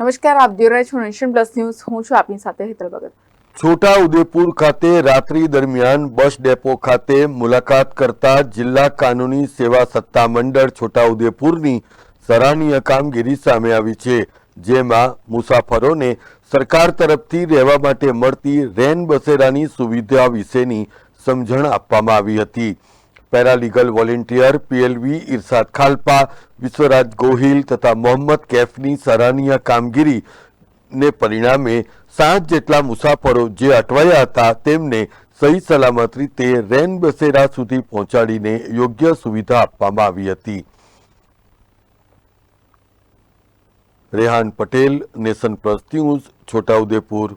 નમસ્કાર, આપ જોઈ રહ્યા છો નેશન પ્લસ ન્યૂઝ. હું છું આપની સાથે હેતલ ભગત. છોટા ઉદેપુર ખાતે રાત્રિ દરમિયાન બસ ડેપો ખાતે મુલાકાત કરતા જિલ્લા કાનૂની સેવા સત્તા મંડળ છોટા ઉદેપુરની સરાહનીય કામગીરી સામે આવી છે, જેમાં મુસાફરોને સરકાર તરફથી રહેવા માટે મળતી રેન બસેરાની સુવિધા વિશેની સમજણ આપવામાં આવી હતી. Paralegal volunteer PLV Irshad Khalpa, Vishwaraj Gohil તથા મોહમ્મદ કેફની સરાહનીય કામગીરી ને પરિણામે સાત જેટલા મુસાફરો જે અટવાયા હતા તેમને સહી સલામત રીતે રેન બસેરા સુધી પહોંચાડીને યોગ્ય સુવિધા આપવામાં આવી હતી. Rehan Patel, nation plus news, Chhotaudepur.